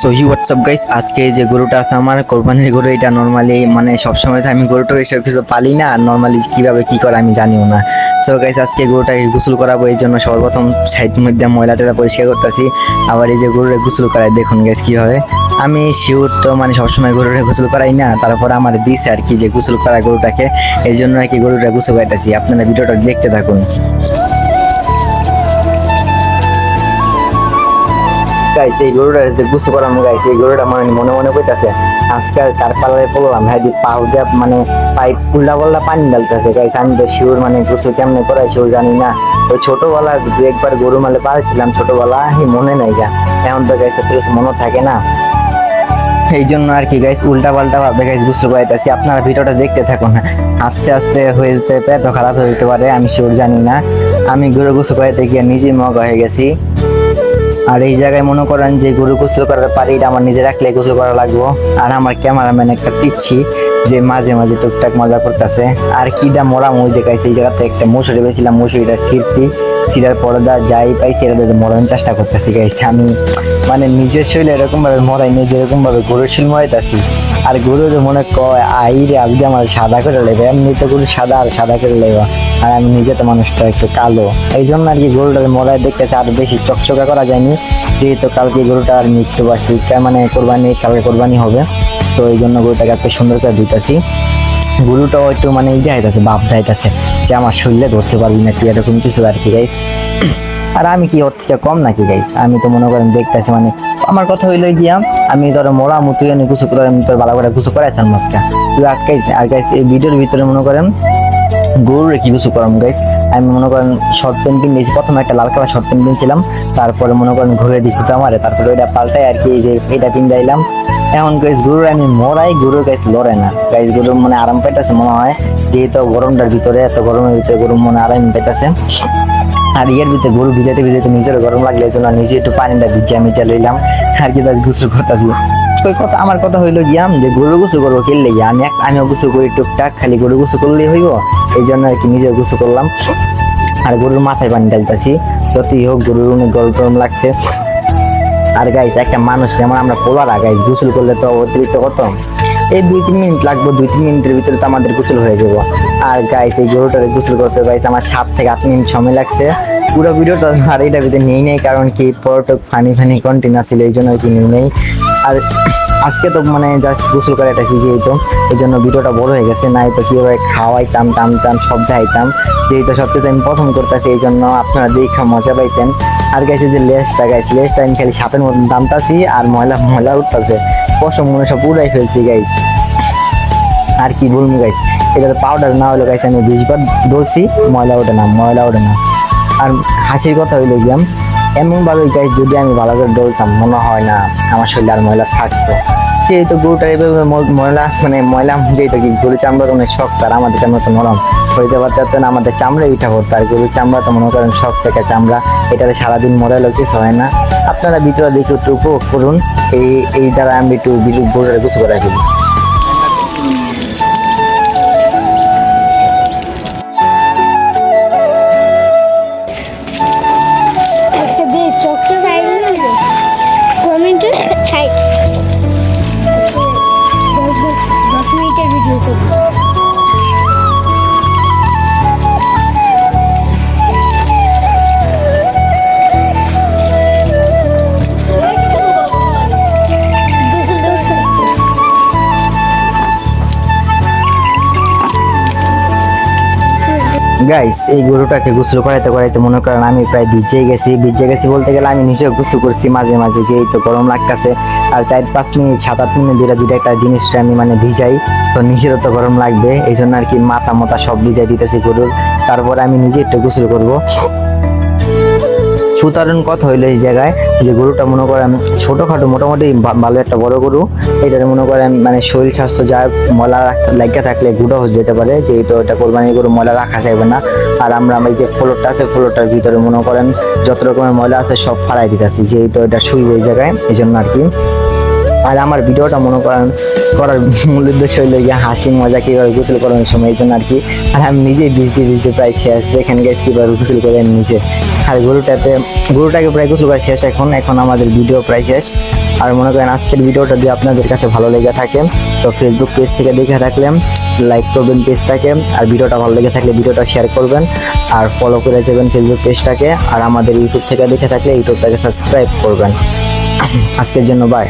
So he WhatsApp guys আজকে যে গরুটা আছে আমার, কোরবানির গরু, এটা নর্মালি মানে সবসময় তো আমি গরুটা এসব কিছু পালি না, আর নর্মালি কীভাবে কি করে আমি জানিও না। সো গাইস আজকে গরুটাকে গোসল করাবো, এই জন্য সর্বপ্রথম সাইড মধ্যে ময়লা পরিষ্কার করতেছি। আবার এই যে গরুরে গোসল করাই দেখুন গাইস কীভাবে। আমি শিওর তো মানে সবসময় গরুরে গোসল করাই না, তারপর আমার দিছে আর কি যে গোসল করা গরুটাকে, এই জন্য আর কি গরুটা গোসল করাইতেছি। আপনারা ভিডিওটা দেখতে থাকুন। গাইস এই গরুটা যে গুছু করাম গাইস এই গরুটা মানে মনে মনে কইতাছে আজকাল কার পালারে পড়লাম হ্যাঁ দি পাউ দিয়া মানে পাইপ উল্টা পাল্টা পানি ডালতেছে গাইস আমি তো শিওর মানে গুছু কেমনে করাই জানি না। ওই ছোটবেলা দু একবার গরু মালে পারছিলাম, ছোটবেলা মনে নাই গা, এখন তো এত কিছু মনে থাকে না। এই জন্য আর কি গাইস উল্টা পাল্টা ভাবে গাইস গুছল করাইতেছি, আপনারা ভিডিওটা দেখতে থাকুন, আস্তে আস্তে হয়ে যেতে পেট খারাপ হয়ে যেতে পারে, আমি শিওর জানি না। আমি গরু গোসল করাইতে গিয়ে নিজেই মগ হয়ে গেছি। আর এই জায়গায় মনে করেন যে গরু গোসল করার পারি এটা আমার নিজে রাখলে গোসল করা লাগবো। আর আমার ক্যামেরাম্যান একটা পিচ্ছি যে মাঝে মাঝে টুকটাক মজা করতেছে। আর কিডা মরা মই যে কাছে এই জায়গাতে একটা মশুরি পেয়েছিলাম মশুরিটা শিরছি ছিঁড়ার পরদা যাই পাইছি এটা মরানোর চেষ্টা করতেছি গাইছে আমি মানে নিজের শরীরে এরকমভাবে মরাই, নিজে এরকমভাবে গরুর শরীর মরাইতেছি। আর গরুর মনে কয়, আই রে, আজকে আমার সাদা করে লেবে। এমনি তো গরু সাদা আর সাদা করে লেবা। আর আমি নিজে তো মানুষটা একটু কালো। এই জন্য আর কি গরুটার মরাই দেখতেছে আর বেশি চকচকা করা যায়নি। যেহেতু কালকে গরুটা গরুটার মৃত্যুবার্ষিক মানে কোরবানি, কালকে কোরবানি হবে। তো এই জন্য গরুটাকে আজকে সুন্দর করে দিতেছি। গরুটাও একটু মানে ইয়ে হইতেছে, বাপ দাইতেছে যে, আমার শরীরে ধরতে পারবি না, কি এরকম কিছু আর কি গাইস আর আমি কি ওর থেকে কম নাকি গাইস আমি তো মনে করেন দেখতেছি মানে আমার কথা হইল গিয়া, আমি ধর মোড়া মুতুই আমি কিছু করে আমি তোর ভালো করে কিছু করাইছেন মাছটা তুই আটকাইছে, আর গাইস এই ভিডিওর ভিতরে মনে করেন গরুর কি কিছু করাম গাইস আমি মনে করেন শর্ট প্যান্ট কিনেছি প্রথমে একটা লাল কালার শর্ট প্যান্ট কিনছিলাম, তারপরে মনে করেন ঘুরে দিই তো আমারে, তারপরে ওইটা পাল্টাই আর কি এই যে এটা পিন্দাইলাম এখন গাইস গরুর আমি মরাই, গরুর গাইস লড়ে না। গাইস গরুর মানে আরাম পাইতেছে মনে হয়, যেহেতু গরমটার ভিতরে, এত গরমের ভিতরে গরু মনে আরাম পাইতেছে। আর ইয়ের ভিতরে গরু ভিজাতে ভিজাতে নিজের গরম লাগলে, এই জন্য নিজে একটু পানিটা ভিজিয়া মিজা লইলাম আর কি তাই গুসল করতেছি। তো কথা, আমার কথা হইল গিয়াম যে গরু গোসল করব কিনলে গিয়া, আমি এক- আমিও গোসল করি টুকটাক, খালি গরু গোসল করলেই হইব, এই জন্য আর কি নিজেও গোসল করলাম। আর গরুর মাথায় পানি ডালতেছি যতই হোক গরুর গরম টরম লাগছে। আর গাইস একটা মানুষ যেমন আমরা পোলারা গাইস গোসল করলে তো অতিরিক্ত কত এই দুই তিন মিনিট লাগবে, দুই তিন মিনিটের ভিতরে তো আমাদের গোসল হয়ে যাব। আর গাইস এই গরুটাকে গোসল করতে গাইস আমার সাত থেকে আট মিনিট সময় লাগছে। পুরো ভিডিওটা আর এইটা ভিতরে নিয়ে নেই, কারণ কি পরটক ফানি ফানি কন্টিনিউ ছিল এই জন্য কি নেই নেই। আর আজকে তো মানে জাস্ট গোসল করে একটা যেহেতু এই জন্য ভিডিওটা বড় হয়ে গেছে নাই তো কীভাবে খাওয়াইতাম টামতাম সব দেখাইতাম। যেহেতু সব কিছু আমি প্রথম করতেছি এই জন্য আপনারা দেখে মজা পাইতেন। আর গাইছে যে লেসটা গাইস লেসটা আমি খালি সাপের মতন দামতাছি আর ময়লা ময়লা উঠতেছে। পশম মনে সব উড়াই ফেলছি গাইস আর কি বলব গাইস এটা পাউডার না হলো গাইস আমি বিশবার ডলছি ময়লা ওঠে না, ময়লা ওঠে না। আর হাসির কথা হইল গিয়াম এমন ভাবে গাইস যদি আমি ভালো করে ডলতাম মনে হয় না আমার শরীরে আর ময়লা থাকতো। যেহেতু গরুটা এভাবে ময়লা মানে ময়লা, যেহেতু কি গরু চামড়া তো অনেক শক্ত, আর আমাদের চামড়া তো নরম। হইতে পারতো না আমাদের চামড়া এটা হতো আর গরুর চামড়া তো মনে করেন শক্ত একটা চামড়া। এটাতে সারাদিন মরাইলেও কিছু হয় না। আপনারা ভিডিওটা দেখে একটু উপভোগ করুন। এই এই দ্বারা আমি একটু ভিডিও গরুটা গুছ করে ফেলি গাইস এই গরুটাকে গোসল করাইতে করাইতে মনে করেন আমি প্রায় ভিজে গেছি। ভিজে গেছি বলতে গেলে আমি নিজেও গুসু করছি মাঝে মাঝে যে এই তো গরম লাগতেছে। আর চার পাঁচ মিনিট, সাত আট মিনিট দুটা দুটা একটা জিনিসটা আমি মানে ভিজাই, তো নিজেরও তো গরম লাগবে। এই জন্য আর কি মাথা মাথা সব ভিজাই দিতেছি গরুর। তারপরে আমি নিজে একটু গুসল করব। সুতরাং কথা হইল এই জায়গায় যে গরুটা মনে করেন ছোটোখাটো, মোটামুটি ভালো একটা বড় গরু। এটার মনে করেন মানে শরীর স্বাস্থ্য যা ময়লা লাগিয়ে থাকলে গুঁড়ো হয়ে যেতে পারে, যেহেতু এটা কোরবানির গরু, ময়লা রাখা যাবে না। আর আমরা এই যে ফ্লোরটা আছে, ফ্লোরটার ভিতরে মনে করেন যত রকমের ময়লা আছে সব ফালাই দিতেছি, যেহেতু এটা শুইব ওই জায়গায়, এই জন্য আর কি। আর আমার ভিডিওটা মনে করেন, করার মূল উদ্দেশ্য হইল গিয়ে হাসি, মজা কীভাবে গোসল করানোর সময় জন্য আর কি। আর আমি নিজেই ভিজতে ভিজতে প্রায় শেষ। দেখেন গেছি কীভাবে গোসল করে নিজে। আর গরুটাতে, গরুটাকে প্রায় গোসল করা শেষ এখন। এখন আমাদের ভিডিও প্রায় শেষ। আর মনে করেন আজকের ভিডিওটা যদি আপনাদের কাছে ভালো লেগে থাকে, তো ফেসবুক পেজ থেকে দেখে থাকলে লাইক করবেন পেজটাকে আর ভিডিওটা ভালো লেগে থাকলে ভিডিওটা শেয়ার করবেন। আর ফলো করে যাবেন ফেসবুক পেজটাকে আর আমাদের ইউটিউব থেকে দেখে থাকলে ইউটিউবটাকে সাবস্ক্রাইব করবেন। আজকের জন্য বাই